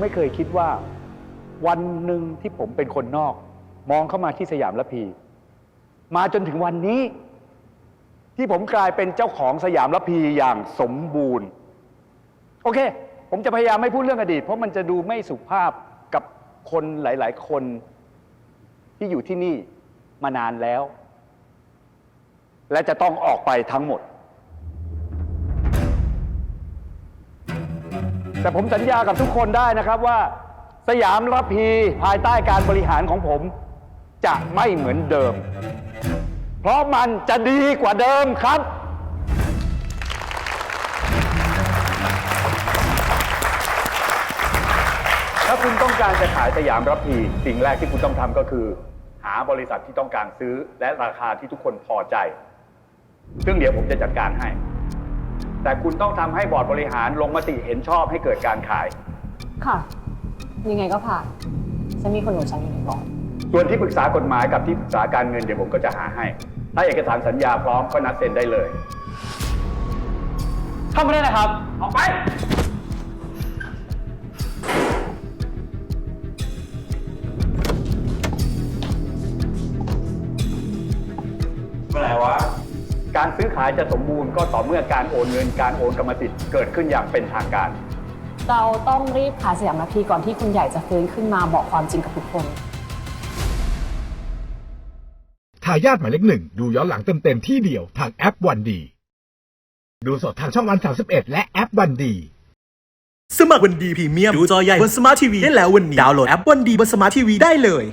ไม่เคยคิดว่า วันหนึ่งที่ผมเป็นคนนอก มองเข้ามาที่สยามละพี มาจนถึงวันนี้ ที่ผมกลายเป็นเจ้าของสยามละพีอย่างสมบูรณ์ โอเค ผมจะพยายามไม่พูดเรื่องอดีต เพราะมันจะดูไม่สุภาพกับคนหลาย ๆ คนที่อยู่ที่นี่มานานแล้ว และจะต้องออกไปทั้งหมด แต่ผมสัญญากับทุกคนได้นะครับว่า สยามระพีภายใต้การบริหารของผม จะไม่เหมือนเดิม เพราะมันจะดีกว่าเดิมครับ ถ้าคุณต้องการจะขายสยามรับพีสิ่งแรกที่คุณต้องทำก็คือ หาบริษัทที่ต้องการซื้อและราคาที่ทุกคนพอใจ ซึ่งเดี๋ยวผมจะจัดการให้ แต่คุณต้องทำให้บอร์ดบริหารลงมติเห็นชอบให้เกิดการขาย ค่ะ ยังไงก็ผ่านฉันมีคนหนุนฉันอยู่ในบอร์ดส่วนที่ปรึกษากฎหมายกับที่ปรึกษาการเงินเดี๋ยวผมก็จะหาให้ ถ้าเอกสารสัญญาพร้อมก็นัดเซ็นได้เลย เข้ามาได้นะครับ ออกไป เมื่อไหร่วะ การซื้อขายจะสมบูรณ์ก็ต่อเมื่อการโอนเงินการโอนกรรมสิทธิ์เกิดขึ้นอย่างเป็นทางการ เราต้องรีบขายสยามนาทีก่อนที่คุณใหญ่จะฟื้นขึ้นมาบอกความจริงกับทุกคน ทายาทหมายเลขหนึ่งดูย้อนหลังเต็มๆที่เดียวทางแอปวันดี ดูสดทางช่องวัน31 และแอปวันดี สมัครวันดีพรีเมียมดูจอใหญ่บนสมาร์ททีวีได้แล้ววันนี้ ดาวน์โหลดแอปวันดีบนสมาร์ททีวีได้เลย